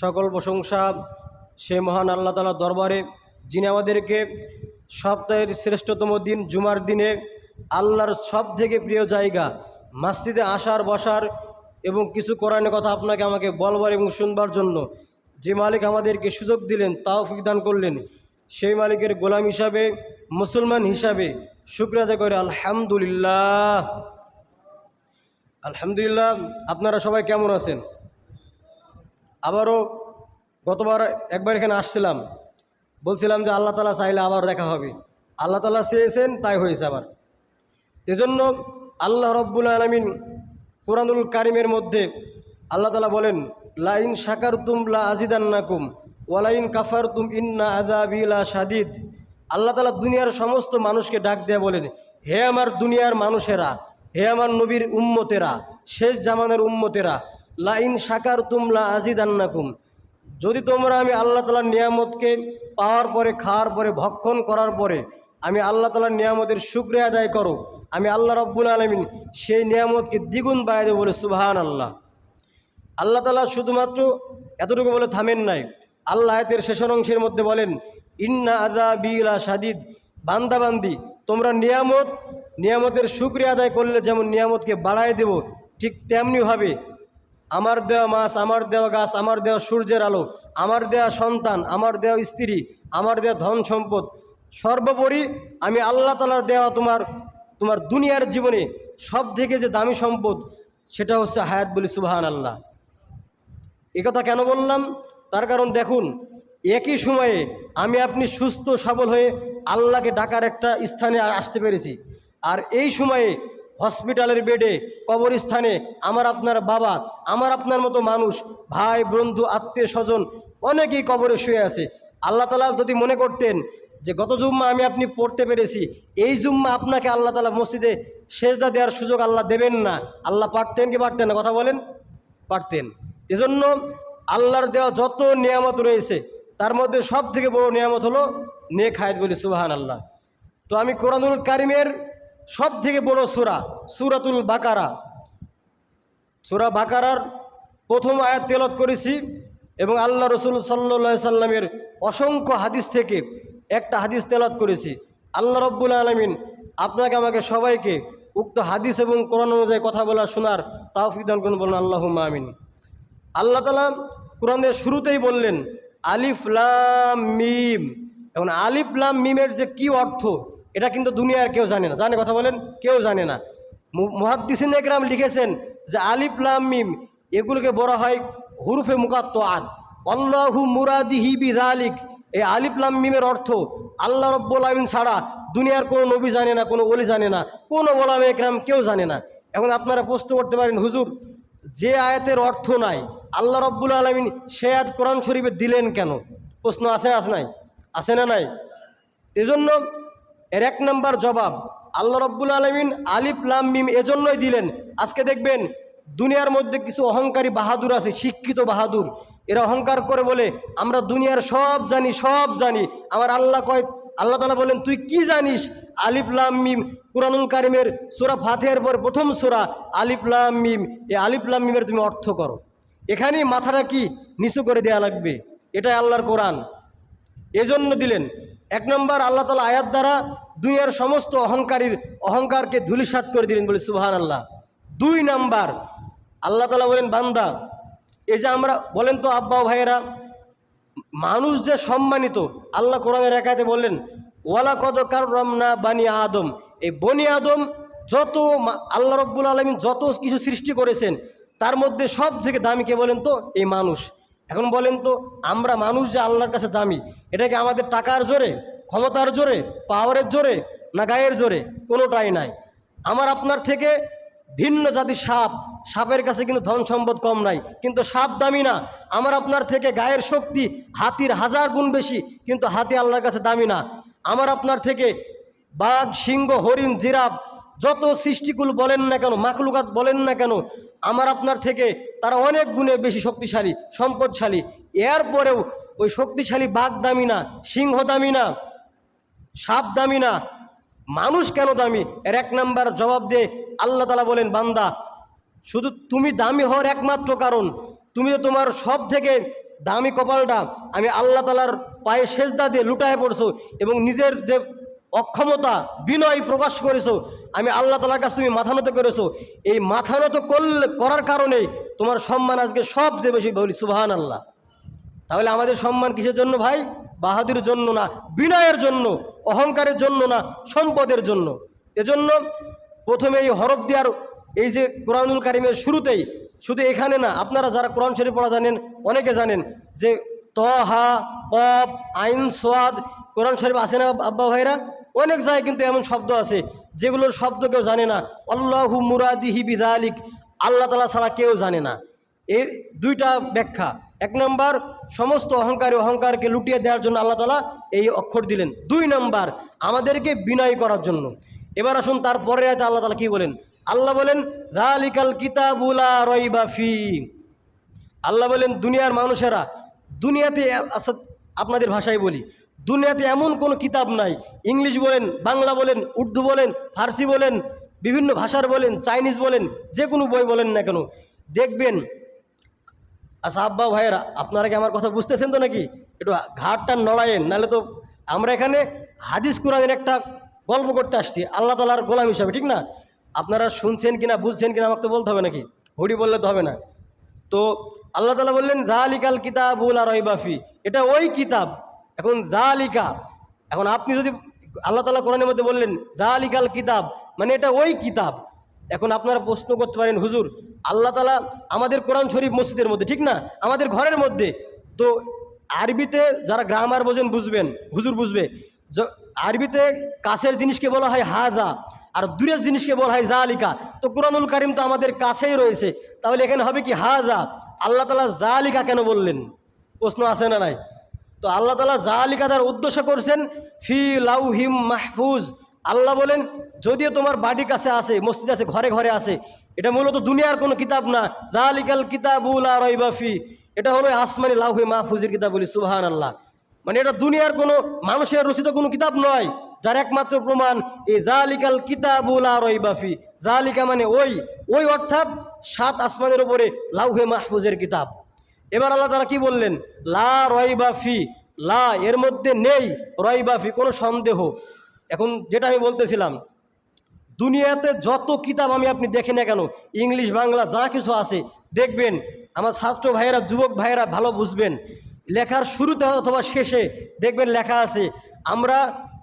সকল প্রশংসা সে মহান আল্লাহ তালার দরবারে, যিনি আমাদেরকে সপ্তাহের শ্রেষ্ঠতম দিন জুমার দিনে আল্লাহর সব থেকে প্রিয় জায়গা, মসজিদে আসার, বসার এবং কিছু কোরআনের কথা আপনাকে আমাকে বলবার এবং শুনবার জন্য যে মালিক আমাদেরকে সুযোগ দিলেন তাও দান করলেন, সেই মালিকের গোলাম হিসাবে, মুসলমান হিসাবে শুক্রিয়া আদায় করে আলহামদুলিল্লাহ। আলহামদুলিল্লাহ, আপনারা সবাই কেমন আছেন? আবারও গতবার একবার এখানে আসছিলাম। বলছিলাম যে আল্লাহ তালা চাইলে আবার দেখা হবে। আল্লাহ তালা চেয়েছেন, তাই হয়েছে আবার। এজন্য আল্লাহ রব্বুল আলমিন কোরআনুল কারিমের মধ্যে আল্লাহ তালা বলেন, লাইন শাকার তুম লা আজিদান্নাকুম ওয়ালাইন কাফার তুম ইন্না আদাবিলা সাদিদ আল্লাহ তালা দুনিয়ার সমস্ত মানুষকে ডাক দেয়া বলেন, হে আমার দুনিয়ার মানুষেরা, হে আমার নবীর উম্মতেরা, শেষ জামানের উম্মতেরা লাইন শাকার তুম লা আজিদান্নাকুম। যদি তোমরা আমি আল্লাহ তালার নিয়ামতকে পাওয়ার পরে, খাওয়ার পরে, ভক্ষণ করার পরে আমি আল্লাহ তালার নিয়ামতের শুক্রিয়া আদায় করো, আমি আল্লাহ রব্বুল আলমিন সেই নিয়ামতকে দ্বিগুণ বাড়াই দেবো বলে সুবাহান আল্লাহ আল্লাহ তালা শুধুমাত্র এতটুকু বলে থামেন নাই, আল্লাহ আয়াতের শেষের অংশের মধ্যে বলেন, ইন্না আদা বিলা সাদিদ বান্দাবান্দি, তোমরা নিয়ামত, নিয়ামতের শুক্রিয়া আদায় করলে যেমন নিয়ামতকে বাড়ায় দেব, ঠিক তেমনিভাবে আমার দেওয়া মাছ, আমার দেওয়া গাছ, আমার দেওয়া সূর্যের আলো, আমার দেওয়া সন্তান, আমার দেওয়া স্ত্রী, আমার দেওয়া ধন সম্পদ। সর্বোপরি আমি আল্লাহ তালার দেওয়া তোমার তোমার দুনিয়ার জীবনে সব থেকে যে দামি সম্পদ, সেটা হচ্ছে হায়াত বলি সুবাহান আল্লাহ কথা কেন বললাম? তার কারণ দেখুন, একই সময়ে আমি আপনি সুস্থ সবল হয়ে আল্লাহকে ডাকার একটা স্থানে আসতে পেরেছি। আর এই সময়ে হসপিটালের বেডে, কবরস্থানে আমার আপনার বাবা, আমার আপনার মতো মানুষ, ভাই, বন্ধু, আত্মীয় স্বজন অনেকেই কবরে শুয়ে আছে। আল্লাহ তালা যদি মনে করতেন যে গত জুম্মা আমি আপনি পড়তে পেরেছি, এই জুম্মা আপনাকে আল্লাহ তালা মসজিদে সেজদা দেওয়ার সুযোগ আল্লাহ দেবেন না। আল্লাহ পারতেন কি পারতেন না? কথা বলেন। পারতেন। এজন্য আল্লাহর দেওয়া যত নিয়ামত রয়েছে, তার মধ্যে সব থেকে বড় নিয়ামত হলো নেক হায়াত বলি সুবাহান আল্লাহ তো আমি কোরআনুল কারিমের সব থেকে বড় সুরা, সুরাতুল বাকারা। সুরা বাকারার প্রথম আয়াত তেলত করেছি এবং আল্লাহ রসুল সাল্লা সাল্লামের অসংখ্য হাদিস থেকে একটা হাদিস তেলাত করেছি। আল্লাহ রব্বুল আলমিন আপনাকে, আমাকে সবাইকে উক্ত হাদিস এবং কোরআন অনুযায়ী কথা বলা, শোনার তাও ফিদান করুন, বলুন আল্লাহ মামিন আল্লাহ তালা কোরআনের শুরুতেই বললেন, আলিফ লাম মিম। এখন আলিফ লাম মিমের যে কি অর্থ? এটা কিন্তু দুনিয়ার কেউ জানে না। জানে কথা বলেন? কেউ জানে না। মহাদ্দিসিন একরাম লিখেছেন যে আলিফ লাম মিম, এগুলোকে বলা হয় হুরুফে মুকাত্ত আদ অল্লাহু মুরাদিহি বিদালিক এই আলিফ লাম মিমের অর্থ আল্লাহ রব্বুল আলমিন ছাড়া দুনিয়ার কোনো নবী জানে না, কোনো অলি জানে না, কোনো গোলাম একরাম কেউ জানে না। এখন আপনারা প্রশ্ন করতে পারেন, হুজুর, যে আয়াতের অর্থ নাই, আল্লাহ রব্বুল আলমিন সে আয়াত কোরআন শরীফে দিলেন কেন? প্রশ্ন আছে আস নাই? আছে না নাই? এজন্য এর এক নম্বর জবাব, আল্লাহ রব্বুল আলমিন আলিফ লাম মিম এজন্যই দিলেন। আজকে দেখবেন দুনিয়ার মধ্যে কিছু অহংকারী বাহাদুর আছে, শিক্ষিত বাহাদুর। এরা অহংকার করে বলে, আমরা দুনিয়ার সব জানি সব জানি। আমার আল্লাহ কয়, আল্লাহ তালা বলেন, তুই কি জানিস? আলিফলাম মিম কুরানুল কারিমের সুরা ফাতেহার পর প্রথম সুরা আলিফলাম মিম এই আলিফলাম মিমের তুমি অর্থ করো। এখানেই মাথাটা কি? নিচু করে দেয়া লাগবে। এটাই আল্লাহর কোরআন। এজন্য দিলেন। এক নম্বর আল্লাহ তালা আয়াত দ্বারা দুনিয়ার সমস্ত অহংকারীর অহংকারকে ধুলিসাত করে দিলেন বলে সুবাহান আল্লাহ দুই নাম্বার, আল্লাহ তালা বলেন, বান্দা, এই যে আমরা বলেন তো আব্বা ভাইয়েরা, মানুষ যে সম্মানিত, আল্লাহ কোরআনের একাতে বললেন ওয়ালা কদ কাররামনা বানি আদম। এই বনি আদম যত আল্লাহ রব্বুল আলমিন যত কিছু সৃষ্টি করেছেন, তার মধ্যে সব থেকে দামি কে বলেন তো? এই মানুষ। এখন বলেন তো, আমরা মানুষ যে আল্লাহর কাছে দামি এটাকে আমাদের টাকার জোরে, ক্ষমতার জোরে, পাওয়ারের জোরে, না গায়ের জোরে? কোনোটাই নাই। আমার আপনার থেকে ভিন্ন জাতি সাপ, সাপের কাছে কিন্তু ধন সম্পদ কম নাই, কিন্তু সাপ দামি না। আমার আপনার থেকে গায়ের শক্তি হাতির হাজার গুণ বেশি, কিন্তু হাতি আল্লাহর কাছে দামি না। আমার আপনার থেকে বাঘ, সিংহ, হরিণ, জিরাফ যত সৃষ্টিকুল বলেন না কেন মাকলুকাত বলেন না কেন, আমার আপনার থেকে তারা অনেক গুণে বেশি শক্তিশালী, সম্পদশালী। এরপরেও ওই শক্তিশালী বাঘ দামি না, সিংহ দামি না, সাপ দামি না, মানুষ কেন দামি? এর এক নাম্বার জবাব দিয়ে আল্লাহ তালা বলেন, বান্দা, শুধু তুমি দামি হওয়ার একমাত্র কারণ, তুমি তো তোমার সব থেকে দামি কপালটা আমি আল্লাহ তালার পায়ে সেজদা দিয়ে লুটায় পড়ছো এবং নিজের যে অক্ষমতা, বিনয় প্রকাশ করেছ। আমি আল্লাহ তালার কাছে তুমি মাথা নত করেছ। এই মাথা নত করলে, করার কারণে তোমার সম্মান আজকে সবচেয়ে বেশি বলি সুবাহান আল্লাহ তাহলে আমাদের সম্মান কিসের জন্য ভাই? বাহাদুর জন্য না, বিনয়ের জন্য, অহংকারের জন্য না, সম্পদের জন্য। এজন্য প্রথমে এই হরফ দেওয়ার, এই যে কোরআনুল কারিমের শুরুতেই, শুধু এখানে না, আপনারা যারা কোরআন শরীফ পড়া জানেন, অনেকে জানেন যে তহা কপ আইন সোয়াদ কোরআন শরীফ আছে না, আব্বা ভাইরা? অনেক জায়গায় কিন্তু এমন শব্দ আছে, যেগুলোর শব্দ কেউ জানে না। আল্লাহু মুরাদিহি বিদালিক আল্লাহ তালা ছাড়া কেউ জানে না। এর দুইটা ব্যাখ্যা। এক নম্বর, সমস্ত অহংকারী অহংকারকে লুটিয়ে দেওয়ার জন্য আল্লাহ তালা এই অক্ষর দিলেন। দুই নম্বর, আমাদেরকে বিনয় করার জন্য। এবার আসুন তারপরে আয়তে আল্লাহ তালা কি বলেন? আল্লাহ বলেন জালিকাল কিতাবুলা রইবা ফি। আল্লাহ বলেন, দুনিয়ার মানুষেরা, দুনিয়াতে আপনাদের ভাষায় বলি দুনিয়াতে এমন কোনো কিতাব নাই। ইংলিশ বলেন, বাংলা বলেন, উর্দু বলেন, ফার্সি বলেন, বিভিন্ন ভাষার বলেন, চাইনিজ বলেন, যে কোনো বই বলেন না কেন। দেখবেন আচ্ছা আব্বা ভাইয়েরা, আপনারা কি আমার কথা বুঝতেছেন তো নাকি? একটু ঘাটটা নড়ায়েন, নাহলে তো আমরা এখানে হাদিস কোরআনের একটা গল্প করতে আসছি, আল্লাহ তালার গোলাম হিসাবে, ঠিক না? আপনারা শুনছেন কিনা, বুঝছেন কিনা, আমাকে তো বলতে হবে নাকি? হুড়ি বললে তো হবে না। তো আল্লাহ তালা বললেন জালিকাল কিতাবুল আর রইবাফি এটা ওই কিতাব এখন জালিকা, এখন আপনি যদি আল্লাহ তালা কোরআনের মধ্যে বললেন, জালিকাল কিতাব মানে এটা ওই কিতাব। এখন আপনারা প্রশ্ন করতে পারেন, হুজুর, আল্লাহ তালা আমাদের কোরআন শরীফ মসজিদের মধ্যে, ঠিক না? আমাদের ঘরের মধ্যে। তো আরবিতে যারা গ্রামার বোঝেন, বুঝবেন, হুজুর বুঝবে। আরবিতে কাছের জিনিসকে বলা হয় হা হাজা, আর দূরের জিনিসকে বলা হয় জালিকা। তো কোরআনুল কারিম তো আমাদের কাছেই রয়েছে। তাহলে এখানে হবে কি হা হাজা? আল্লাহ তালা জালিকা কেন বললেন? প্রশ্ন আছে না নাই? তো আল্লাহ তালা জালিকা তার উদ্দেশ্য করছেন, ফি লাউহিম মাহফুজ। আল্লাহ বলেন, যদিও তোমার বাড়ি কাছে আছে, মসজিদ আছে, ঘরে ঘরে আছে, এটা মূলত দুনিয়ার কোনো কিতাব না। জালিকাল কিতাবুল আর রইবাফি এটা হলো আসমানি লাউহি মাহফুজের কিতাব বলি সুবাহান আল্লাহ মানে এটা দুনিয়ার কোনো মানুষের রচিত কোনো কিতাব নয়, যার একমাত্র প্রমাণ এই জালিকাল কিতাবুল আর রইবাফি জালিকা মানে ওই ওই অর্থাৎ সাত আসমানের উপরে লাউহে মাহফুজের কিতাব। এবার আল্লাহ তারা কি বললেন? লা রয়বাফি লা এর মধ্যে নেই রয়বাফি কোনো সন্দেহ। এখন যেটা আমি বলতেছিলাম, দুনিয়াতে যত কিতাব আমি আপনি দেখেন না কেন, ইংলিশ, বাংলা যা কিছু আছে, দেখবেন, আমার ছাত্র ভাইয়েরা, যুবক ভাইয়েরা ভালো বুঝবেন। লেখার শুরুতে অথবা শেষে দেখবেন লেখা আছে, আমরা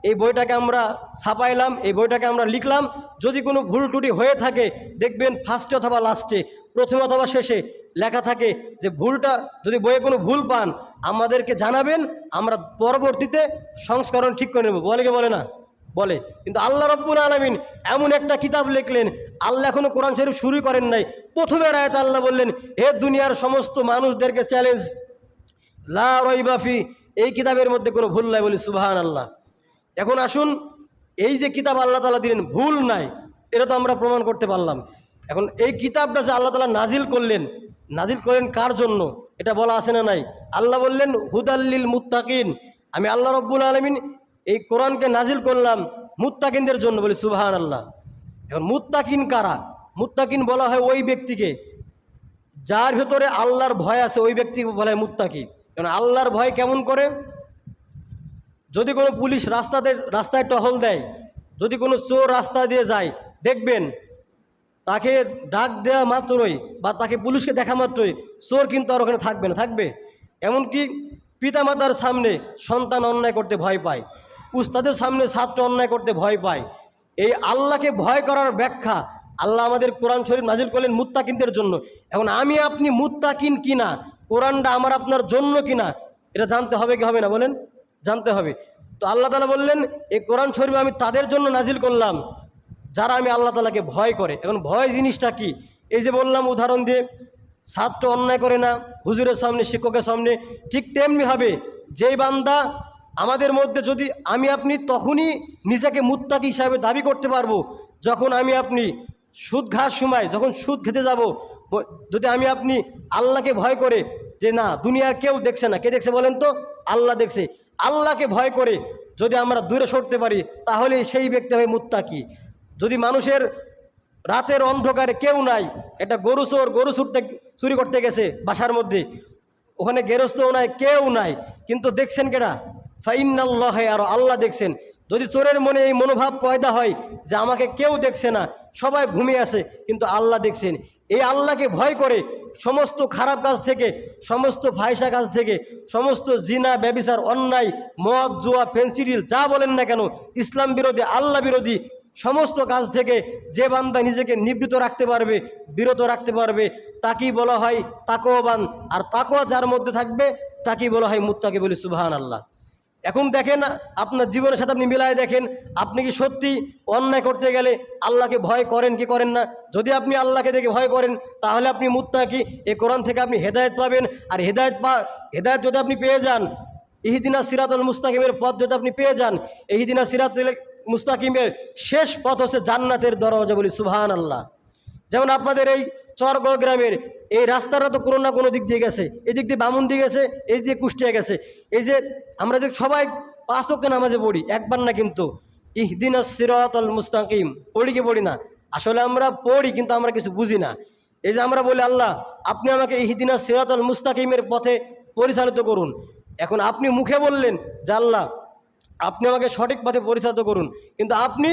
এই বইটাকে আমরা ছাপাইলাম, এই বইটাকে আমরা লিখলাম। যদি কোনো ভুল টুটি হয়ে থাকে, দেখবেন ফার্স্টে অথবা লাস্টে প্রথমে অথবা শেষে লেখা থাকে যে ভুলটা, যদি বইয়ে কোনো ভুল পান, আমাদেরকে জানাবেন, আমরা পরবর্তীতে সংস্করণ ঠিক করে নেব। বলে কি বলে না? বলে। কিন্তু আল্লাহ রব্বুল আলমিন এমন একটা কিতাব লিখলেন, আল্লাহ এখনও কোরআন শরীফ শুরু করেন নাই। প্রথমে রায়ত আল্লাহ বললেন, হে দুনিয়ার সমস্ত মানুষদেরকে চ্যালেঞ্জ লা রইবাফি এই কিতাবের মধ্যে কোনো ভুল নাই বলি সুবাহান আল্লাহ এখন আসুন, এই যে কিতাব আল্লাহ তালা দিলেন, ভুল নাই, এটা তো আমরা প্রমাণ করতে পারলাম। এখন এই কিতাবটা যে আল্লাহ তালা নাজিল করলেন নাজিল করলেন কার জন্য? এটা বলা আছে না নাই? আল্লাহ বললেন হুদাল্লিল মুত্তাকিন। আমি আল্লাহ রব্বুল আলমিন এই কোরআনকে নাজিল করলাম মুত্তাকিনদের জন্য বলি সুবাহান আল্লাহ এখন মুত্তাকিন কারা? মুত্তাকিন বলা হয় ওই ব্যক্তিকে, যার ভেতরে আল্লাহর ভয় আছে, ওই ব্যক্তিকে বলা হয় মুত্তাকি। কারণ আল্লাহর ভয় কেমন করে? যদি কোনো পুলিশ রাস্তাতে, রাস্তায় টহল দেয়, যদি কোনো চোর রাস্তা দিয়ে যায়, দেখবেন তাকে ডাক দেওয়া মাত্রই বা তাকে পুলিশকে দেখা মাত্রই চোর কিন্তু আর ওখানে থাকবে না, থাকবে। এমনকি পিতামাতার সামনে সন্তান অন্যায় করতে ভয় পায়, উস্তাদের সামনে ছাত্র অন্যায় করতে ভয় পায়। এই আল্লাহকে ভয় করার ব্যাখ্যা আল্লাহ আমাদের কোরআন শরীফ নাজিল করলেন মুত্তাকিনদের জন্য। এখন আমি আপনি মুত্তাকিন কিনা, কোরআনটা আমার আপনার জন্য কিনা, এটা জানতে হবে কি হবে না বলেন? জানতে হবে। তো আল্লাহ তালা বললেন, এই কোরআন শরীফ আমি তাদের জন্য নাজিল করলাম, যারা আমি আল্লাহ তালাকে ভয় করে। এখন ভয় জিনিসটা কি? এই যে বললাম উদাহরণ দিয়ে, ছাত্র অন্যায় করে না, হুজুরের সামনে, শিক্ষকের সামনে, ঠিক তেমনি হবে যেই বান্দা আমাদের মধ্যে যদি আমি আপনি তখনই নিজেকে মুত্তাকি হিসাবে দাবি করতে পারব, যখন আমি আপনি সুদ ঘাস সময়, যখন সুদ খেতে যাব, যদি আমি আপনি আল্লাহকে ভয় করে যে না, দুনিয়ার কেউ দেখছে না, কে দেখছে বলেন তো? আল্লাহ দেখছে। আল্লাহকে ভয় করে যদি আমরা দূরে সরতে পারি তাহলে সেই ব্যক্তি হয় মুত্তাকি। যদি মানুষের রাতের অন্ধকারে কেউ নাই একটা গরু চোর, গরু ছুটতে, চুরি করতে গেছে বাসার মধ্যে, ওখানে গেরস্তও নাই, কেউ নাই, কিন্তু দেখছেন কেটা ফাইনাল্লাহ আর আল্লাহ দেখছেন। যদি চোরের মনে এই মনোভাব পয়দা হয় যে আমাকে কেউ দেখছে না, সবাই ঘুমিয়ে আছে, কিন্তু আল্লাহ দেখছেন। এই আল্লাহকে ভয় করে সমস্ত খারাপ কাজ থেকে, সমস্ত ফায়সা কাজ থেকে, সমস্ত জিনা, ব্যবিচার, অন্যায়, মদ, জুয়া পেন্সিডিল যা বলেন না কেন, ইসলাম বিরোধী, আল্লাহ বিরোধী সমস্ত কাজ থেকে যে বান্দা নিজেকে নিবৃত রাখতে পারবে, বিরত রাখতে পারবে, তাকেই বলা হয় তাকোয়াবান আর তাকোয়া যার মধ্যে থাকবে, তাকেই বলা হয় মুত্তাকে বলি সুবাহান আল্লাহ এখন দেখেন আপনার জীবনের সাথে আপনি মিলায় দেখেন, আপনি কি সত্যি অন্যায় করতে গেলে আল্লাহকে ভয় করেন কি করেন না? যদি আপনি আল্লাহকে দেখে ভয় করেন, তাহলে আপনি মুত্তাকি। এই কোরআন থেকে আপনি হেদায়ত পাবেন। আর হেদায়ত পা হেদায়ত যদি আপনি পেয়ে যান, ইহিদিনা সিরাতুল মুস্তাকিমের পথ যদি আপনি পেয়ে যান, ইহিদিনা সিরাতুল মুস্তাকিমের শেষ পথ হচ্ছে জান্নাতের দরজা বলি সুবহান আল্লাহ যেমন আপনাদের এই চরগড় গ্রামের, এই রাস্তাটা তো কোনো না কোনো দিক দিয়ে গেছে। এদিক দিয়ে বামুন দিয়ে গেছে এই দিয়ে কুষ্টিয়া গেছে। এই যে আমরা যে সবাই পাঁচ পাঁচকে নামাজে পড়ি, একবার না কিন্তু। ইহদিন সিরাতল মুস্তাকিম। পড়ি কি পড়ি না? আসলে আমরা পড়ি কিন্তু আমরা কিছু বুঝি না। এই যে আমরা বলি, আল্লাহ, আপনি আমাকে ইহদিনা সিরাতল মুস্তাকিমের পথে পরিচালিত করুন। এখন আপনি মুখে বললেন যে, আল্লাহ আপনি আমাকে সঠিক পথে পরিচালিত করুন। কিন্তু আপনি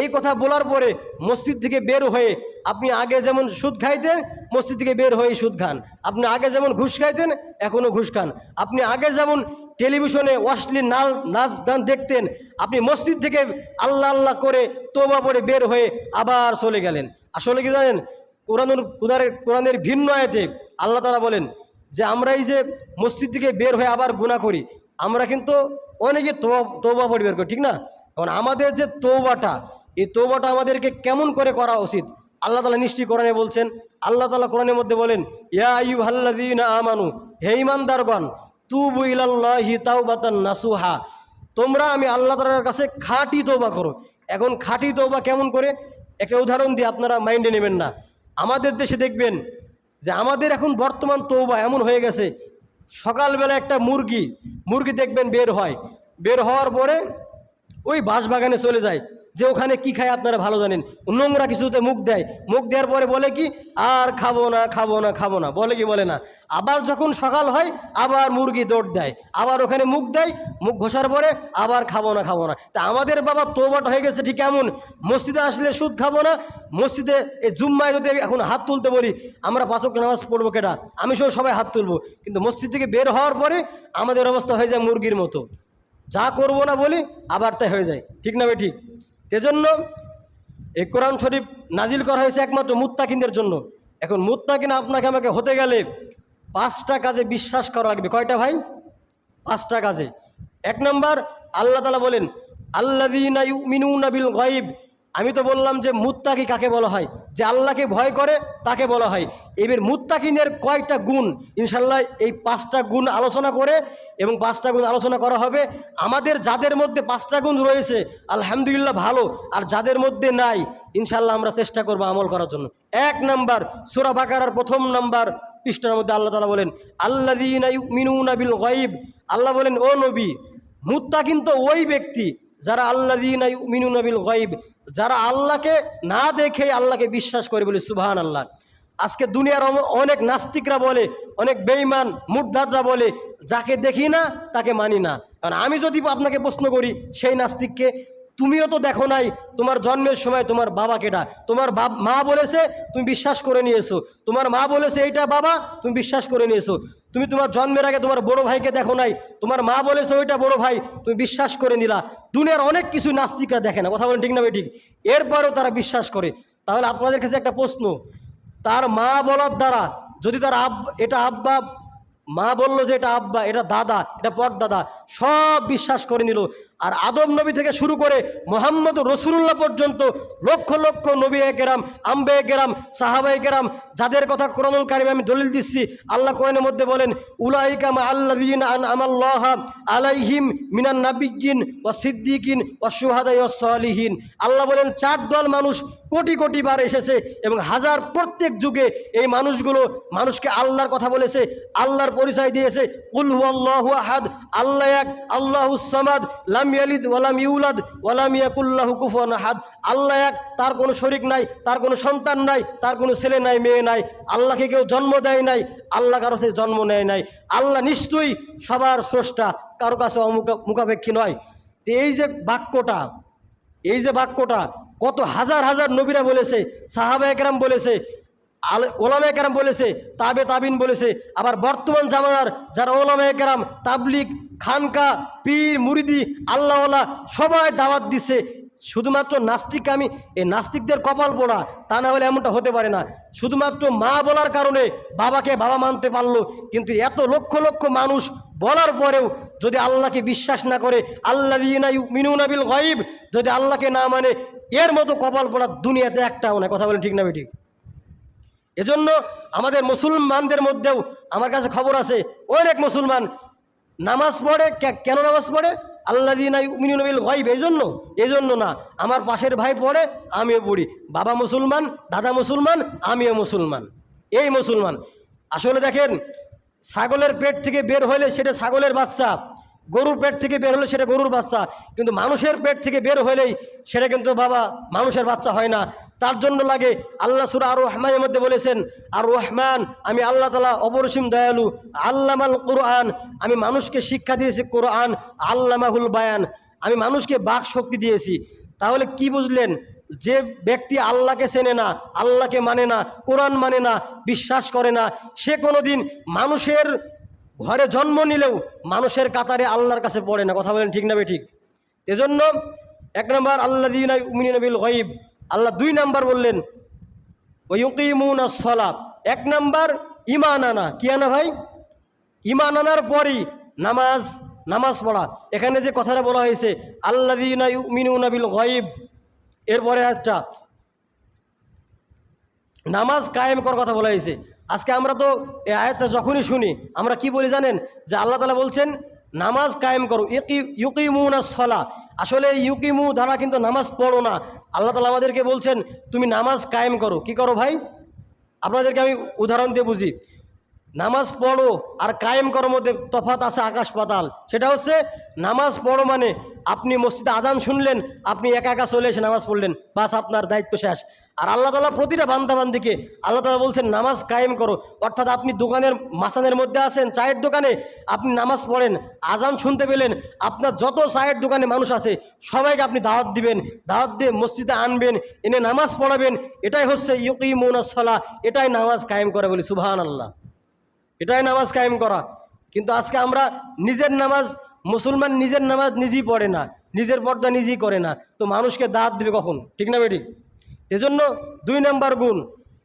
এই কথা বলার পরে মসজিদ থেকে বের হয়ে আপনি আগে যেমন সুদ খাইতেন, মসজিদ থেকে বের হয়ে সুদ খান। আপনি আগে যেমন ঘুষ খাইতেন, এখনও ঘুষ খান। আপনি আগে যেমন টেলিভিশনে অশ্লীল নাচ নাচ গান দেখতেন, আপনি মসজিদ থেকে আল্লাহ আল্লাহ করে তোবা পরে বের হয়ে আবার চলে গেলেন। আসলে কি জানেন? কোরআনুর কোরআনের কোরআনের ভিন্ন আয়তে আল্লাহ তালা বলেন যে, আমরা এই যে মসজিদ থেকে বের হয়ে আবার গুণা করি আমরা কিন্তু অনেকে তোবা পড়ি বের করি, ঠিক না? এখন আমাদের যে তৌবাটা এই তৌবাটা আমাদেরকে কেমন করে করা উচিত? আল্লাহ তালা নিশ্চয়ই কোরআনে বলছেন, আল্লাহ তালা কোরআনের মধ্যে বলেন, ইয়া আইয়ু হাল্লাদিন আমানু, হে ইমানদারগণ তুবু ইলাল্লাহি তাওবাতান নাসুহা। তোমরা আমি আল্লাহ তালার কাছে খাঁটি তৌবা করো। এখন খাঁটি তৌবা কেমন করে? একটা উদাহরণ দিয়ে আপনারা মাইন্ডে নেবেন না। আমাদের দেশে দেখবেন যে আমাদের এখন বর্তমান তৌবা এমন হয়ে গেছে সকালবেলা একটা মুরগি মুরগি দেখবেন বের হয়। বের হওয়ার পরে ওই বাঁশবাগানে চলে যায়। যে ওখানে কি খায় আপনারা ভালো জানেন। নোংরা কিছুতে মুখ দেয়। মুখ দেওয়ার পরে বলে কি, আর খাব না খাব না খাব না। বলে কি, বলে না। আবার যখন সকাল হয়, আবার মুরগি দৌড় দেয়। আবার ওখানে মুখ দেয়, মুখ ঘষার পরে আবার খাব না খাব না। তা আমাদের বাবা তোবাটা হয়ে গেছে ঠিক এমন। মসজিদে আসলে সুদ খাব না। মসজিদে এই জুম্মায় যদি এখন হাত তুলতে বলি, আমরা পাঁচক নামাজ পড়ব কেটা আমি সহ সবাই হাত তুলবো। কিন্তু মসজিদ থেকে বের হওয়ার পরে আমাদের অবস্থা হয়ে যায় মুরগির মতো। যা করব না বলি, আবার তাই হয়ে যায়। ঠিক না ভাই, ঠিক? সেজন্য এই কোরআন শরীফ নাজিল করা হয়েছে একমাত্র মুত্তাকিনদের জন্য। এখন মুত্তাকিন আপনাকে আমাকে হতে গেলে পাঁচটা কাজে বিশ্বাস করা লাগবে। কয়টা ভাই? পাঁচটা কাজে। এক নম্বর, আল্লাহ তালা বলেন আল্লাদিনা মিনু নাবিল গাইব আমি তো বললাম যে মুত্তাকি কাকে বলা হয়? যে আল্লাহকে ভয় করে তাকে বলা হয়। এবার মুত্তাকিনের কয়টা গুণ? ইনশাল্লাহ এই পাঁচটা গুণ আলোচনা করে এবং পাঁচটা গুণ আলোচনা করা হবে। আমাদের যাদের মধ্যে পাঁচটা গুণ রয়েছে, আলহামদুলিল্লাহ ভালো। আর যাদের মধ্যে নাই ইনশাল্লাহ আমরা চেষ্টা করব আমল করার জন্য। এক নাম্বার, সুরা প্রথম নাম্বার পৃষ্ঠার মধ্যে আল্লাহ তালা বলেন আল্লাদিনা ইউমিনুনা বিল গাইব আল্লাহ বলেন, ও নবী মুত্তা কিন্তু ওই ব্যক্তি যারা আল্লাহ মিনুনবিল গাইব যারা আল্লাহকে না দেখে আল্লাহকে বিশ্বাস করে বলে সুবাহান আল্লাহ আজকে দুনিয়ার অনেক নাস্তিকরা বলে, অনেক বেইমান মুদ্দাদরা বলে, যাকে দেখি না তাকে মানি না। কারণ আমি যদি আপনাকে প্রশ্ন করি, সেই নাস্তিককে তুমিও তো দেখো নাই, তোমার জন্মের সময় তোমার বাবা কেটা তোমার মা বলেছে, তুমি বিশ্বাস করে নিয়েছো। তোমার মা বলেছে, এইটা বাবা, তুমি বিশ্বাস করে নিয়েছো। তুমি তোমার জন্মের আগে তোমার বড় ভাইকে দেখো নাই। তোমার মা বলেছে, ওইটা বড় ভাই, তুমি বিশ্বাস করে নিলা। দুনিয়ার অনেক কিছু নাস্তিকরা দেখে না, কথা বলেন ঠিক না ঠিক? এরপরেও তারা বিশ্বাস করে। তাহলে আপনাদের কাছে একটা প্রশ্ন, তার মা বলার দ্বারা যদি তার আব, এটা আব্বা, মা বলল যে এটা আব্বা, এটা দাদা, এটা পর দাদা সব বিশ্বাস করে নিল। আর আদম নবী থেকে শুরু করে মোহাম্মদ রসুল্লাহ পর্যন্ত লক্ষ লক্ষ নবী কেরাম, আম্বে কেরাম সাহাবাই কেরাম, যাদের কথা কোরআনুল কারিমে আমি দলিল দিচ্ছি, আল্লাহ কোরআনের মধ্যে বলেন উলাইকামা আল্লাদিন আন আমাল্লাহ আলাইহিম মিনান নাবিগিন ও সিদ্দিকিন ও সুহাদাই ও সলিহীন। আল্লাহ বলেন, চার দল মানুষ কোটি কোটি বার এসেছে এবং হাজার প্রত্যেক যুগে এই মানুষগুলো মানুষকে আল্লাহর কথা বলেছে, আল্লাহর পরিচয় দিয়েছে। আল্লাহু আহাদ, আল্লাহ এক, আল্লাহু সামাদ, লাম লাম ইয়ালিদ, ওয়ালাম ইউলাদ, ওয়ালাম ইয়াকুল্লাহু কুফুয়ান আহাদ। আল্লাহ এক, তার কোনো শরিক নাই, তার কোনো সন্তান নাই, তার কোনো ছেলে নাই, মেয়ে নাই, আল্লাহকে কেউ জন্ম দেয় নাই, আল্লাহ কারও থেকে জন্ম নেয় নাই। আল্লাহ নিশ্চয়ই সবার স্রষ্টা, কারও কাছে মুখাপেক্ষী নয়। তো এই যে বাক্যটা, এই যে বাক্যটা, কত হাজার হাজার নবীরা বলেছে সাহাবা একরাম বলেছে, আল ওলামা একরাম বলেছে তাবে তাবিন বলেছে, আবার বর্তমান জামানার যারা ওলামা একরাম তাবলিক খানকা, পীর, মুরিদি, আল্লাহওয়ালা সবাই দাওয়াত দিচ্ছে শুধুমাত্র নাস্তিক আমি এই নাস্তিকদের কপাল পোড়া তা না হলে এমনটা হতে পারে না। শুধুমাত্র মা বলার কারণে বাবাকে বাবা মানতে পারল, কিন্তু এত লক্ষ লক্ষ মানুষ বলার পরেও যদি আল্লাহকে বিশ্বাস না করে আল্লাহ মিনুনাবিল গয়েব, যদি আল্লাহকে না মানে এর মতো কপাল পড়া দুনিয়াতে একটাও না। কথা বলেন ঠিক না ঠিক এজন্য আমাদের মুসলমানদের মধ্যেও আমার কাছে খবর আছে, অনেক মুসলমান নামাজ পড়ে? কেন নামাজ পড়ে? আল্লাহ মিনুনবিল গয়েব। এই জন্য এই জন্য না। আমার পাশের ভাই পড়ে, আমিও পড়ি। বাবা মুসলমান, দাদা মুসলমান, আমিও মুসলমান। এই মুসলমান। আসলে দেখেন, ছাগলের পেট থেকে বের হলে সেটা ছাগলের বাচ্চা। গরুর পেট থেকে বের হলে সেটা গরুর বাচ্চা। কিন্তু মানুষের পেট থেকে বের হলেই সেটা কিন্তু বাবা মানুষের বাচ্চা হয় না। তার জন্য লাগে আল্লাহ সুরা আর রহমানের মধ্যে বলেছেন আর রহমান আমি আল্লাহ তালা অপরসীম দয়ালু, আল্লামাল কোরআন, আমি মানুষকে শিক্ষা দিয়েছি কোরআন, আল্লামাহুল বায়ান, আমি মানুষকে বাক শক্তি দিয়েছি। তাহলে কি বুঝলেন? যে ব্যক্তি আল্লাহকে চেনে না, আল্লাহকে মানে না, কোরআন মানে না, বিশ্বাস করে না, সে কোনোদিন মানুষের ঘরে জন্ম নিলেও মানুষের কাতারে আল্লাহর কাছে পড়ে না। কথা বলেন ঠিক না ঠিক? এজন্য এক নম্বর আল্লাহ দিনাবিল গইব আল্লাহ দুই নাম্বার বললেন ওয়ুকিমুন সলা এক নাম্বার ইমান আনা কি আনা ভাই? ইমান আনার পরই নামাজ নামাজ পড়া। এখানে যে কথাটা বলা হয়েছে আল্লাহ মিনুনাবিল গইব এরপরে একটা নামাজ কায়েম করার কথা বলা হয়েছে। আজকে আমরা তো এই আয়াতটা যখনই শুনি, আমরা কি বলি জানেন? যে আল্লাহ তালা বলছেন, নামাজ কায়েম করো, ইকি, ইউকিমুনা সলা। আসলে ইউকিমু দ্বারা কিন্তু নামাজ পড়ো না। আল্লাহ তালা আমাদেরকে বলছেন, তুমি নামাজ কায়েম করো। কি করো ভাই? আপনাদেরকে আমি উদাহরণ দিয়ে বুঝি। নামাজ পড়ো আর কায়েম করার মধ্যে তফাত আছে আকাশ পাতাল। সেটা হচ্ছে, নামাজ পড়ো মানে আপনি মসজিদে আদান শুনলেন, আপনি একা একা চলে এসে নামাজ পড়লেন। বাস আপনার দায়িত্ব শেষ। আর আল্লাহ তালা প্রতিটা বান্দাবান্দিকে আল্লাহ তালা বলছেন, নামাজ কায়েম করো। অর্থাৎ আপনি দোকানের মাসানের মধ্যে আছেন, চায়ের দোকানে আপনি নামাজ পড়েন, আজান শুনতে পেলেন, আপনার যত চায়ের দোকানে মানুষ আছে, সবাইকে আপনি দাওয়াত দিবেন, দাওয়াত দিয়ে মসজিদে আনবেন, এনে নামাজ পড়াবেন, এটাই হচ্ছে ইউকি মৌনাসলা এটাই নামাজ কায়েম করা বলি সুবাহান আল্লাহ এটাই নামাজ কায়েম করা। কিন্তু আজকে আমরা নিজের নামাজ, মুসলমান নিজের নামাজ নিজেই পড়ে না, নিজের পর্দা নিজেই করে না, তো মানুষকে দাঁত দেবে কখন? ঠিক না বেটি এজন্য দুই নাম্বার গুণ,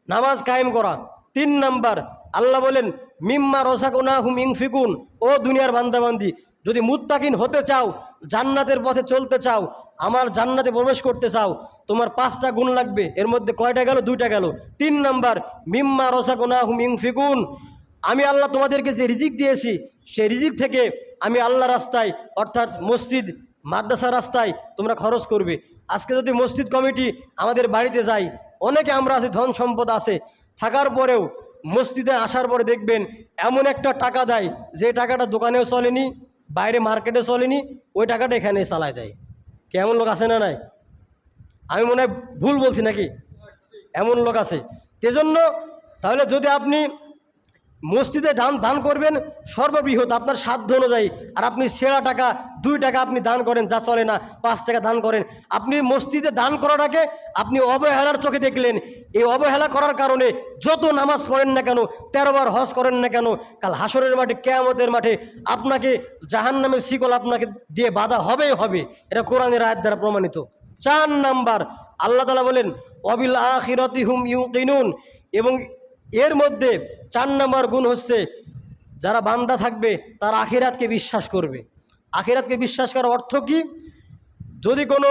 নামাজ কায়েম করা। তিন নাম্বার, আল্লাহ বলেন, মিম্মা রসাক রসাকুনা হুম ইংফিকুন ও দুনিয়ার বান্দাবান্দি, যদি মুত্তাকিন হতে চাও, জান্নাতের পথে চলতে চাও, আমার জান্নাতে প্রবেশ করতে চাও, তোমার পাঁচটা গুণ লাগবে। এর মধ্যে কয়টা গেল? দুইটা গেল। তিন নাম্বার, মিম্মা রসাকুনা হুম ইংফিকুন আমি আল্লাহ তোমাদেরকে যে রিজিক দিয়েছি, সেই রিজিক থেকে আমি আল্লাহ রাস্তায়, অর্থাৎ মসজিদ, মাদ্রাসা রাস্তায়, তোমরা খরচ করবে। আজকে যদি মসজিদ কমিটি আমাদের বাড়িতে যাই অনেকে আমরা আছি, ধন সম্পদ আছে, থাকার পরেও মসজিদে আসার পরে দেখবেন এমন একটা টাকা দেয় যে টাকাটা দোকানেও চলেনি, বাইরে মার্কেটে চলেনি, ওই টাকাটা এখানে চালায় দেয়। কেমন লোক আছে না নাই? আমি মনে হয় ভুল বলছি নাকি? এমন লোক আছে। সেজন্য তাহলে যদি আপনি মসজিদে দান দান করবেন, সর্ববৃহৎ আপনার সাধ্য অনুযায়ী। আর আপনি সেরা টাকা, দুই টাকা আপনি দান করেন, যা চলে না, পাঁচ টাকা দান করেন। আপনি মসজিদে দান করাটাকে আপনি অবহেলার চোখে দেখলেন। এই অবহেলা করার কারণে যত নামাজ পড়েন না কেন তেরোবার হজ করেন না কেন, কাল হাসরের মাঠে, কেয়ামতের মাঠে আপনাকে জাহান নামের শিকল আপনাকে দিয়ে বাধা হবেই হবে। এটা কোরআনের আয়ের দ্বারা প্রমাণিত। চার নাম্বার, আল্লাহ তালা বলেন, অবিল আখিরতি হুম ইউ কিনুন এবং এর মধ্যে চার নম্বর গুণ হচ্ছে যারা বান্দা থাকবে, তারা আখিরাতকে বিশ্বাস করবে। আখিরাতকে বিশ্বাস করার অর্থ কি? যদি কোনো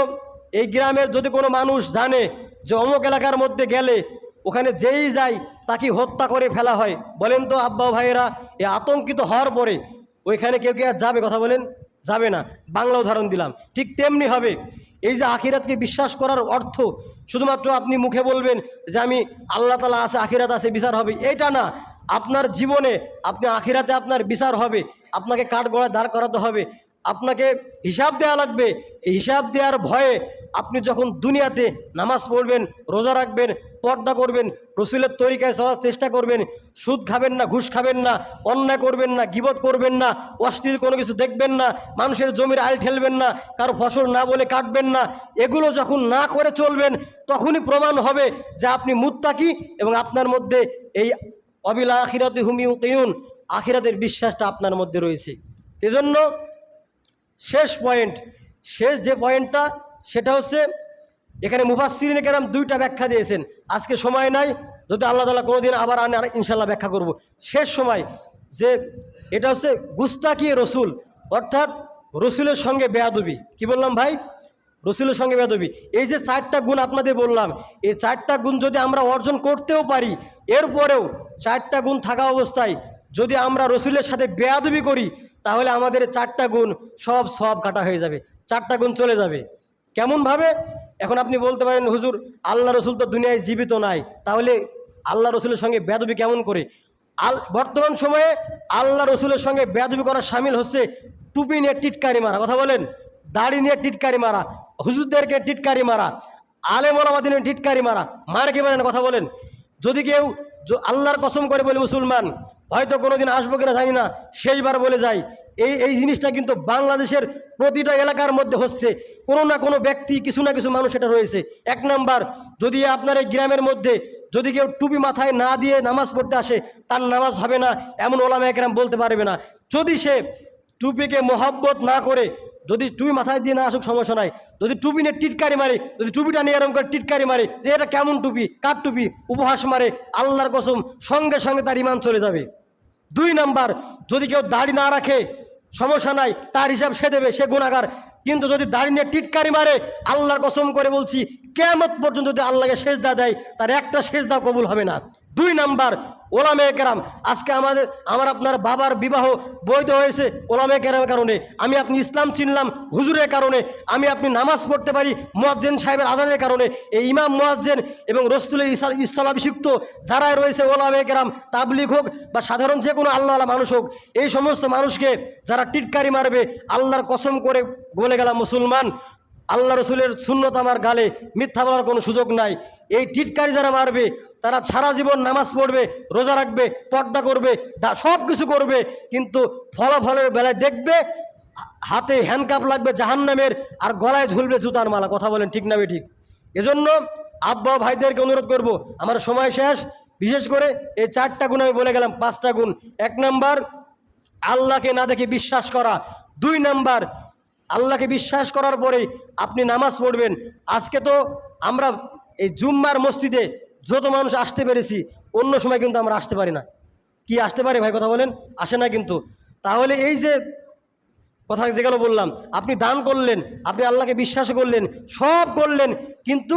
এই গ্রামের যদি কোনো মানুষ জানে যে অমুক এলাকার মধ্যে গেলে ওখানে যেই যায় তাকে হত্যা করে ফেলা হয়, বলেন তো আব্বা ভাইয়েরা, এ আতঙ্কিত হওয়ার পরে ওইখানে কেউ কে আর যাবে? কথা বলেন, যাবে না। বাংলা উদাহরণ দিলাম। ঠিক তেমনি হবে এই যে আখিরাতকে বিশ্বাস করার অর্থ শুধুমাত্র আপনি মুখে বলবেন যে আমি আল্লাহ তালা আছে, আখিরাত আছে, বিচার হবে এটা না। আপনার জীবনে আপনি আখিরাতে আপনার বিচার হবে, আপনাকে কাঠ গড়ায় দাঁড় করাতে হবে, আপনাকে হিসাব দেওয়া লাগবে। হিসাব দেওয়ার ভয়ে আপনি যখন দুনিয়াতে নামাজ পড়বেন, রোজা রাখবেন, পর্দা করবেন, রসুলের তরিকায় চলার চেষ্টা করবেন, সুদ খাবেন না, ঘুষ খাবেন না, অন্যায় করবেন না, গিবত করবেন না, অশ্লীল কোনো কিছু দেখবেন না, মানুষের জমির আইল ঠেলবেন না, কারও ফসল না বলে কাটবেন না, এগুলো যখন না করে চলবেন, তখনই প্রমাণ হবে যে আপনি মুত্তাকি এবং আপনার মধ্যে এই অবিলা আখিরাতে হুমিউ কেউন আখিরাতের বিশ্বাসটা আপনার মধ্যে রয়েছে। এজন্য শেষ পয়েন্ট শেষ যে পয়েন্টটা সেটা হচ্ছে, এখানে মুফাসিরিন কেরাম দুইটা ব্যাখ্যা দিয়েছেন। আজকে সময় নাই, যদি আল্লাহ তালা কোনোদিন আবার আনে আর ইনশাল্লাহ ব্যাখ্যা করব। শেষ সময়, যে এটা হচ্ছে গুস্তাকি রসুল, অর্থাৎ রসুলের সঙ্গে বেয়াদবি। কি বললাম ভাই? রসুলের সঙ্গে বেয়াদবি। এই যে চারটা গুণ আপনাদের বললাম, এই চারটা গুণ যদি আমরা অর্জন করতেও পারি, এরপরেও চারটা গুণ থাকা অবস্থায় যদি আমরা রসুলের সাথে বেয়াদবি করি, তাহলে আমাদের চারটা গুণ সব সব কাটা হয়ে যাবে, চারটা গুণ চলে যাবে। কেমনভাবে? এখন আপনি বলতে পারেন, হুজুর, আল্লাহ রসুল তো দুনিয়ায় জীবিত নাই, তাহলে আল্লাহ রসুলের সঙ্গে বেদবি কেমন করে? আল, বর্তমান সময়ে আল্লাহ রসুলের সঙ্গে বেদবি করার সামিল হচ্ছে টুপি নিয়ে টিটকারি মারা, কথা বলেন? দাড়ি নিয়ে টিটকারি মারা, হুজুরদেরকে টিটকারি মারা, আলেম ওলামাদিনে টিটকারি মারা, মার কে মারেন, কথা বলেন? যদি কেউ আল্লাহর কসম করে বলে, মুসলমান, হয়তো কোনোদিন আসব কিনা জানি না, শেষবার বলে যাই। এই এই জিনিসটা কিন্তু বাংলাদেশের প্রতিটা এলাকার মধ্যে হচ্ছে। কোনো না কোনো ব্যক্তি, কিছু না কিছু মানুষ এটা রয়েছে। এক নাম্বার, যদি আপনার এই গ্রামের মধ্যে যদি কেউ টুপি মাথায় না দিয়ে নামাজ পড়তে আসে, তার নামাজ হবে না, এমন ওলামা একরাম বলতে পারবে না। যদি সে টুপিকে মোহাব্বত না করে, যদি টুপি মাথায় দিয়ে না আসুক, সমস্যা নাই। যদি টুপি নিয়ে টিটকারি মারে, যদি টুপিটা নিয়ে এরকম করে টিটকারি মারে যে এটা কেমন টুপি, কার টুপি, উপহাস মারে, আল্লাহর কসম, সঙ্গে সঙ্গে তার ইমান চলে যাবে। দুই নাম্বার, যদি কেউ দাড়ি না রাখে সমস্যা নাই, তার হিসাব সে দেবে, সে গুণাগার। কিন্তু যদি দাড়ি নিয়ে টিটকারি মারে, আল্লাহর কসম করে বলছি কেমত পর্যন্ত যদি আল্লাহকে সেজদা দেয়, তার একটা সেজদা কবুল হবে না। দুই নাম্বার ওলামে কেরাম। আজকে আমাদের, আমার আপনার বাবার বিবাহ বৈধ হয়েছে ওলামে কেরামের কারণে। আমি আপনি ইসলাম চিনলাম হুজুরের কারণে। আমি আপনি নামাজ পড়তে পারি মোয়াজ্জেন সাহেবের আজানের কারণে। এই ইমাম মোয়াজ্জেন এবং রসতুলের ইসা ইসলাভিষিক্ত যারাই রয়েছে ওলামে কেরাম তাবলিক হোক বা সাধারণ যে কোনো আল্লাহ আল্লাহ মানুষ হোক, এই সমস্ত মানুষকে যারা টিটকারি মারবে, আল্লাহর কসম করে বলে গেলাম মুসলমান। আল্লাহ রসুলের শূন্যত আমার গালে, মিথ্যা বলার কোনো সুযোগ নাই। এই টিটকারি যারা মারবে, তারা সারা জীবন নামাজ পড়বে, রোজা রাখবে, পর্দা করবে সব কিছু করবে, কিন্তু ফলাফলের বেলায় দেখবে, হাতে হ্যান্ডকাপ লাগবে জাহান্নামের আর গলায় ঝুলবে জুতার মালা। কথা বলেন ঠিক না বে ঠিক এজন্য আব্বা ভাইদেরকে অনুরোধ করব, আমার সময় শেষ। বিশেষ করে এই চারটা গুণ আমি বলে গেলাম, পাঁচটা গুণ। এক নাম্বার, আল্লাহকে না দেখে বিশ্বাস করা। দুই নাম্বার আল্লাহকে বিশ্বাস করার পরেই আপনি নামাজ পড়বেন। আজকে তো আমরা এই জুম্মার মসজিদে যত মানুষ আসতে পেরেছি, অন্য সময় কিন্তু আমরা আসতে পারি না। কি আসতে পারে ভাই কথা বলেন? আসে না কিন্তু। তাহলে এই যে কথা যেগুলো বললাম, আপনি দান করলেন, আপনি আল্লাহকে বিশ্বাস করলেন, সব করলেন, কিন্তু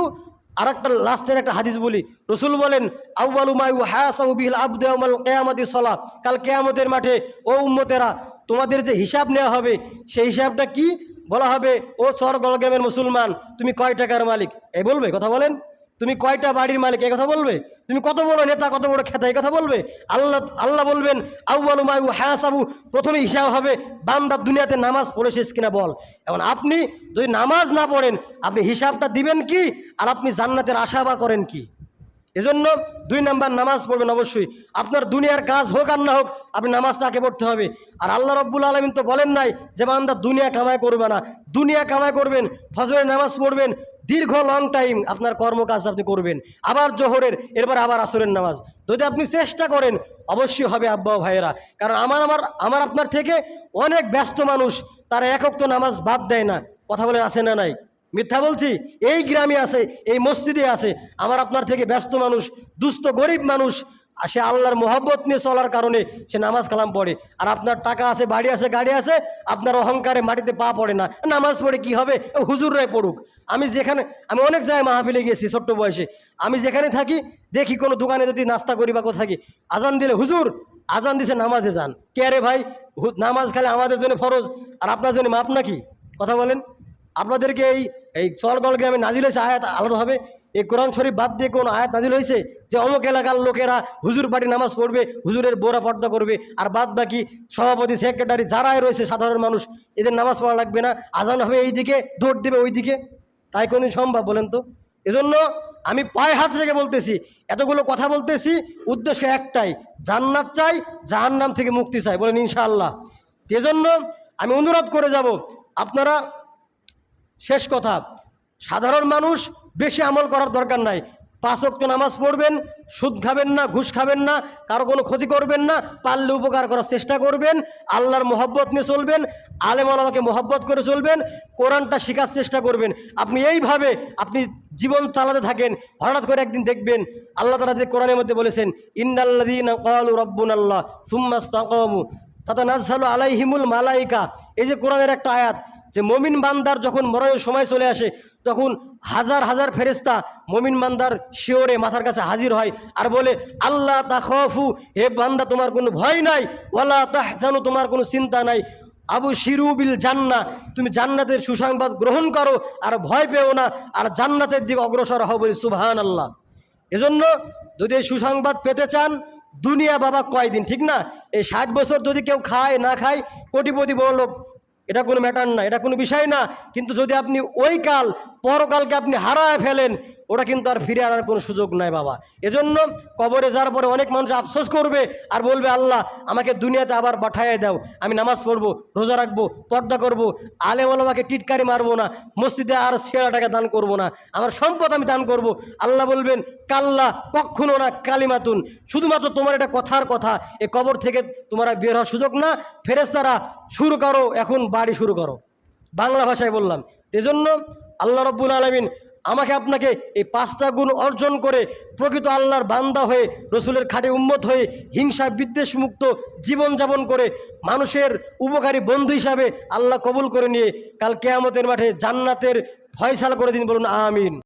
আর একটা লাস্টের একটা হাদিস বলি। রসুল বলেন আউ্বালুমায়ু হায়াসাউবিল আবদাল কেয়ামতি সলা। কাল কেয়ামতের মাঠে, ও উম্মতেরা তোমাদের যে হিসাব নেওয়া হবে, সেই হিসাবটা কি? বলা হবে, ও চর গলগ্রামের মুসলমান, তুমি কয় টাকার মালিক? এ বলবে, কথা বলেন? তুমি কয়টা বাড়ির মালিক এই কথা বলবে? তুমি কত বড় নেতা, কত বড় খেতা এই কথা বলবে? আল্লাহ আল্লাহ বলবেন আউ্বালু মায়ু হায়াসাবু প্রথমে হিসাব হবে বান্দার দুনিয়াতে নামাজ পড়েছিস কিনা বল। এখন আপনি যদি নামাজ না পড়েন, আপনি হিসাবটা দিবেন কি? আর আপনি জান্নাতের আশা বা করেন কি? এজন্য দুই নাম্বার নামাজ পড়বেন অবশ্যই। আপনার দুনিয়ার কাজ হোক আর না হোক, আপনি নামাজটা আগে পড়তে হবে। আর আল্লাহ রব্বুল আলমিন তো বলেন নাই যে, বান্দা দুনিয়া কামাই করবে না। দুনিয়া কামাই করবেন, ফজরের নামাজ পড়বেন, দীর্ঘ লং টাইম আপনার কর্মকাজ আপনি করবেন। আবার জোহরের, এরপর আবার আসরের নামাজ। যদি আপনি চেষ্টা করেন, অবশ্যই হবে আব্বা ভাইয়েরা। কারণ আমার আমার আমার আপনার থেকে অনেক ব্যস্ত মানুষ, তারা একক তো নামাজ বাদ দেয় না। কথা বলে আসে না নাই? মিথ্যা বলছি? এই গ্রামে আছে, এই মসজিদে আছে। আমার আপনার থেকে ব্যস্ত মানুষ, দুস্থ, গরিব মানুষ। সে আল্লাহর মোহব্বত নিয়ে চলার কারণে সে নামাজ কালাম পড়ে। আর আপনার টাকা আছে, বাড়ি আছে, গাড়ি আছে, আপনার অহংকারে মাটিতে পা পড়ে না। নামাজ পড়ে কি হবে? হুজুররাই পড়ুক। আমি যেখানে, আমি অনেক জায়গায় মাহফিলে গেছি ছোট্ট বয়সে। আমি যেখানে থাকি, দেখি কোনো দোকানে যদি নাস্তা করি বা কোথাও থাকি, আজান দিলে, হুজুর, আজান দিছে, নামাজে যান। কে আরে ভাই? নামাজ খালে আমাদের জন্য ফরজ, আর আপনার জন্য মাপ নাকি? কথা বলেন। আপনাদেরকে এই এই চরগল গ্রামে নাজিল হয়েছে আয়াত আলাদা হবে। এই কোরআন শরীফ বাদ দিয়ে কোন আয়াত নাজিল হয়েছে? যে অমুক এলাকার লোকেরা হুজুর পাটি নামাজ পড়বে, হুজুরের বোরা পর্দা করবে, আর বাদ বাকি সভাপতি, সেক্রেটারি যারাই রয়েছে সাধারণ মানুষ, এদের নামাজ পড়া লাগবে না, আজান হবে এই দিকে দৌড় দেবে ওই দিকে তাই কোনদিন সম্ভব বলেন তো? এজন্য আমি পায়ে হাত রেখে বলতেছি, এতগুলো কথা বলতেছি, উদ্দেশ্য একটাই, জান্নাত চাই, জাহান্নাম থেকে মুক্তি চাই, বলেন ইনশাআল্লাহ। এজন্য আমি অনুরোধ করে যাব, আপনারা শেষ কথা, সাধারণ মানুষ বেশি আমল করার দরকার নাই। পাঁচ ওয়াক্ত নামাজ পড়বেন, সুদ খাবেন না, ঘুষ খাবেন না, কারও কোনো ক্ষতি করবেন না, পারলে উপকার করার চেষ্টা করবেন, আল্লাহর মোহব্বত নিয়ে চলবেন, আলেম আলামাকে মোহব্বত করে চলবেন, কোরআনটা শেখার চেষ্টা করবেন। আপনি এইভাবে আপনি জীবন চালাতে থাকেন, হঠাৎ করে একদিন দেখবেন আল্লাহ তালা যে কোরআনের মধ্যে বলেছেন ইন্দাল্লাদিন রব্বুন আল্লাহ সুম্মাস্তাকমু তাতা নাজসালু আলাইহিমুল মালাইকা। এই যে কোরআনের একটা আয়াত যে মমিন বান্দার যখন মরণের সময় চলে আসে, তখন হাজার হাজার ফেরেস্তা মমিন বান্দার শিওরে মাথার কাছে হাজির হয় আর বলে, আল্লাহ তাখফু হে বান্দা, তোমার কোনো ভয় নাই, ওয়ালা তাহজানু, তোমার কোনো চিন্তা নাই। আবু শিরুবিল জান্না, তুমি জান্নাতের সুসংবাদ গ্রহণ করো আর ভয় পেও না, আর জান্নাতের দিকে অগ্রসর হও বলি সুবহান আল্লাহ এজন্য যদি এই সুসংবাদ পেতে চান, দুনিয়া বাবা কয়দিন, ঠিক না? এই ষাট বছর যদি কেউ খায়, না খায়, কোটিপতি বড় লোক এটা কোনো ম্যাটার না এটা কোনো বিষয় না। কিন্তু যদি আপনি ওই কাল পরকালকে আপনি হারায় ফেলেন, ওটা কিন্তু আর ফিরে আনার কোনো সুযোগ নাই বাবা। এজন্য কবরে যাওয়ার পরে অনেক মানুষ আফসোস করবে আর বলবে, আল্লাহ, আমাকে দুনিয়াতে আবার পাঠাইয়ে দাও। আমি নামাজ পড়ব, রোজা রাখব, পর্দা করব আলেম আলমাকে টিটকারি মারবো না, মসজিদে আর ছেঁড়া টাকা দান করব না, আমার সম্পদ আমি দান করব। আল্লাহ বলবেন, কাল্লা, কখনো না, কালিমাতুন। শুধুমাত্র তোমার এটা কথার কথা। এ কবর থেকে তোমার বের হওয়ার সুযোগ না। ফেরেস্তারা শুরু করো, এখন বাড়ি শুরু করো। বাংলা ভাষায় বললাম। এজন্য আল্লাহ রব্বুল আলমিন আমাকে আপনাকে এই পাঁচটা গুণ অর্জন করে প্রকৃত আল্লাহর বান্দা হয়ে, রসুলের খাটে উন্মত হয়ে, হিংসা, বিদ্বেষ মুক্ত জীবনযাপন করে মানুষের উপকারী বন্ধু হিসাবে আল্লাহ কবুল করে নিয়ে কাল কেয়ামতের মাঠে জান্নাতের ফয়সালা করে দিন বলুন, আমিন।